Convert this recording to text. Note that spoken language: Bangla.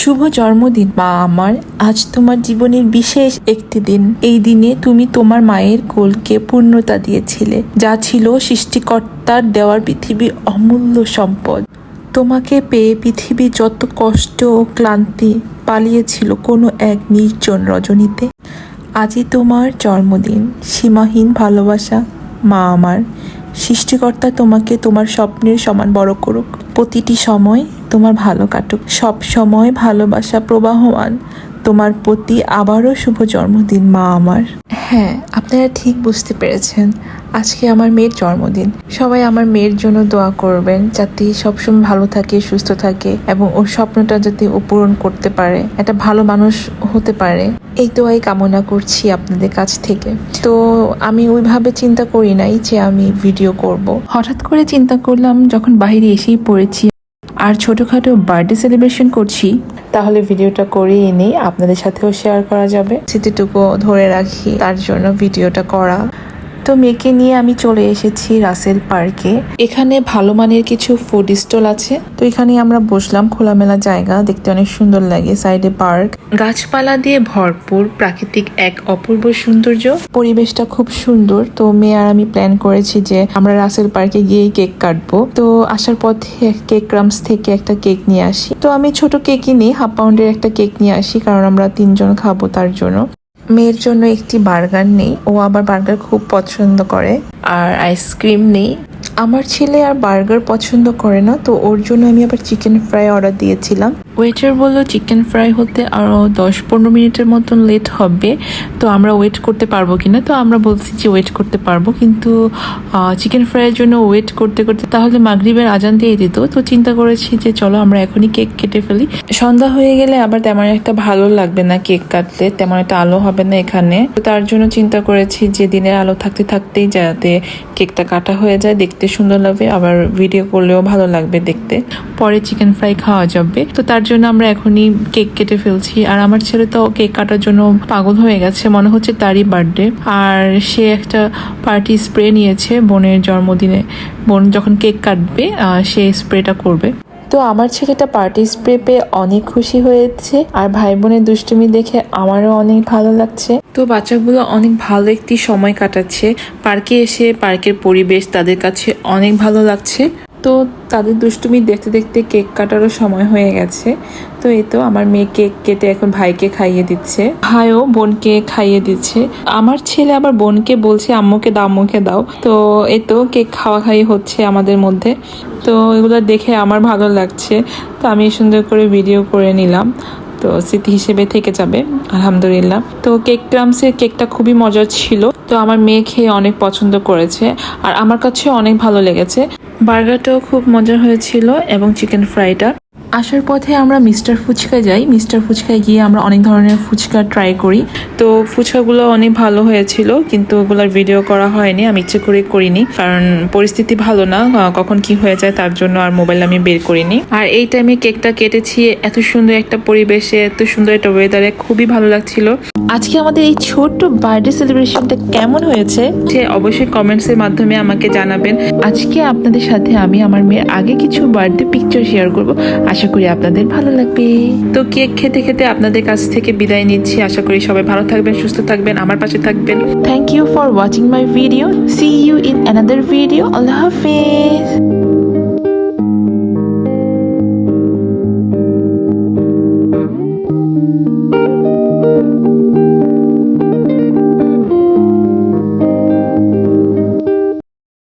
শুভ জন্মদিন, মা আমার। আজ তোমার জীবনের বিশেষ একটি দিন। এই দিনে তুমি তোমার মায়ের কোলকে পূর্ণতা দিয়েছিলে, যা ছিল সৃষ্টিকর্তার দেওয়ার পৃথিবীর অমূল্য সম্পদ। তোমাকে পেয়ে পৃথিবী যত কষ্ট ও ক্লান্তি পালিয়েছিল কোনো এক নির্জন রজনীতে। আজই তোমার জন্মদিন। সীমাহীন ভালোবাসা, মা আমার। সৃষ্টিকর্তা তোমাকে তোমার স্বপ্নের সমান বড় করুক। প্রতিটি সময় তোমার ভালো কাটুক। সব সময় ভালোবাসা প্রবাহমান। তোমার প্রতি আবারও শুভ জন্মদিন মা আমার। হ্যাঁ আপনারা ঠিক বুঝতে পেরেছেন। আজকে আমার মেয়ের জন্মদিন। সবাই আমার মেয়ের জন্য দোয়া করবেন যাতে সবসময় ভালো থাকে সুস্থ থাকে এবং ওর স্বপ্নটা যাতে ও পূরণ করতে পারে। একটা ভালো মানুষ হতে পারে। এই দোয়াই কামনা করছি আপনাদের কাছ থেকে। তো আমি ওইভাবে চিন্তা করি নাই যে আমি ভিডিও করব। হঠাৎ করে চিন্তা করলাম যখন বাইরে এসেই পড়েছি আর ছোটখাটো বার্থডে সেলিব্রেশন করছি। তাহলে ভিডিওটা করেই নিই আপনাদের সাথেও শেয়ার করা যাবে। স্মৃতিটুকু ধরে রাখি তার জন্য ভিডিওটা করা। তো মেয়েকে নিয়ে আমি চলে এসেছি রাসেল পার্কে। এখানে ভালো মানের কিছু ফুড স্টল আছে। তো এখানে আমরা বসলাম, খোলামেলা জায়গা, দেখতে অনেক সুন্দর লাগে সাইডে পার্ক গাছপালা দিয়ে ভরপুর প্রাকৃতিক এক অপূর্ব সৌন্দর্য। পরিবেশটা খুব সুন্দর। তো মেয়ে আর আমি প্ল্যান করেছি যে আমরা রাসেল পার্কে গিয়ে কেক কাটবো। তো আসার পথে কেক ক্রামস থেকে একটা কেক নিয়ে আসি। তো আমি ছোট কেকই নিই হাফ পাউন্ডের একটা কেক নিয়ে আসি, কারণ আমরা তিনজন খাব তার জন্য। মেয়ের জন্য একটি বার্গার নেই। ও আবার বার্গার খুব পছন্দ করে। আর আইসক্রিম নেই। আমার ছেলে আর বার্গার পছন্দ করে না, তো ওর জন্য আমি আবার চিকেন ফ্রাই অর্ডার দিয়েছিলাম। ওয়েটার বলল চিকেন ফ্রাই হতে আরও দশ পনেরো মিনিটের মতন লেট হবে, তো আমরা ওয়েট করতে পারব কিনা? তো আমরা বলছি যে ওয়েট করতে পারব। কিন্তু চিকেন ফ্রাইয়ের জন্য ওয়েট করতে করতে তাহলে মাগরিবের আজান দিয়ে দিত। তো চিন্তা করেছি যে, চলো, আমরা এখনই কেক কেটে ফেলি। সন্ধ্যা হয়ে গেলে আবার তেমন একটা ভালো লাগবে না কেক কাটলে তেমন একটা আলো হবে না এখানে। তো তার জন্য চিন্তা করেছি যে, দিনের আলো থাকতে, থাকতেই যাতে কেকটা কাটা হয়ে যায়, দেখতে সুন্দর লাগবে আবার ভিডিও করলেও ভালো লাগবে দেখতে। পরে চিকেন ফ্রাই খাওয়া যাবে। তো তার জন্য আমরা এখনই কেক কেটে ফেলছি। আর আমার ছেলে তো কেক কাটার জন্য পাগল হয়ে গেছে। মনে হচ্ছে তারই বার্থডে। আর সে একটা পার্টি স্প্রে নিয়েছে বোনের জন্মদিনে। বোন যখন কেক কাটবে সে স্প্রেটা করবে। তো আমার ছেলেটা পার্টি স্প্রে পেয়ে অনেক খুশি হয়েছে। আর ভাই বোনের দুষ্টুমি দেখে আমারও অনেক ভালো লাগছে। তো বাচ্চাগুলো অনেক ভালো একটি সময় কাটাচ্ছে। পার্কে এসে পার্কের পরিবেশ তাদের কাছে অনেক ভালো লাগছে। তো তাদের দুষ্টুমি দেখতে দেখতে কেক কাটারও সময় হয়ে গেছে। তো এই তো আমার মেয়ে কেক কেটে এখন ভাইকে খাইয়ে দিচ্ছে। ভাইও বোনকে খাইয়ে দিচ্ছে। আমার ছেলে আবার বোনকে বলছে, আম্মুকে দাও আম্মুকে দাও। তো এই তো কেক খাওয়া খাই হচ্ছে আমাদের মধ্যে। তো এগুলো দেখে আমার ভালো লাগছে। তো আমি সুন্দর করে ভিডিও করে নিলাম। তো স্মৃতি হিসেবে থেকে যাবে, আলহামদুলিল্লাহ। তো কেক ক্রামসের কেকটা খুবই মজার ছিল। তো আমার মেয়ে খেয়ে অনেক পছন্দ করেছে। আর আমার কাছে অনেক ভালো লেগেছে। বার্গারটাও খুব মজা হয়েছিল এবং চিকেন ফ্রাইটা। আসার পথে আমরা মিস্টার ফুচকা যাই। মিস্টার ফুচকায় গিয়ে আমরা অনেক ধরনের ফুচকা ট্রাই করি। তো ফুচকাগুলো অনেক ভালো হয়েছিল কিন্তু ওগুলোর ভিডিও করা হয়নি আমি ইচ্ছে করে করিনি। কারণ পরিস্থিতি ভালো না কখন কি হয়ে যায় তার জন্য আর মোবাইল আমি বের করিনি। আর এই টাইমে কেকটা কেটেছি এত সুন্দর একটা পরিবেশে এত সুন্দর একটা ওয়েদারে খুবই ভালো লাগছিল। আজকে আমাদের এই ছোট্ট বার্থডে সেলিব্রেশনটা কেমন হয়েছে? সে অবশ্যই কমেন্টসের মাধ্যমে আমাকে জানাবেন। আজকে আপনাদের সাথে আমি আমার মেয়ের আগে কিছু বার্থডে পিকচার শেয়ার করব। আশা করি আপনাদের ভালো লাগবে। তো কেক খেতে খেতে আপনাদের কাছ থেকে বিদায় নিচ্ছি। আশা করি সবাই ভালো থাকবেন সুস্থ থাকবেন আমার পাশে থাকবেন। Thank you for watching my video see you in another video Allah Hafiz.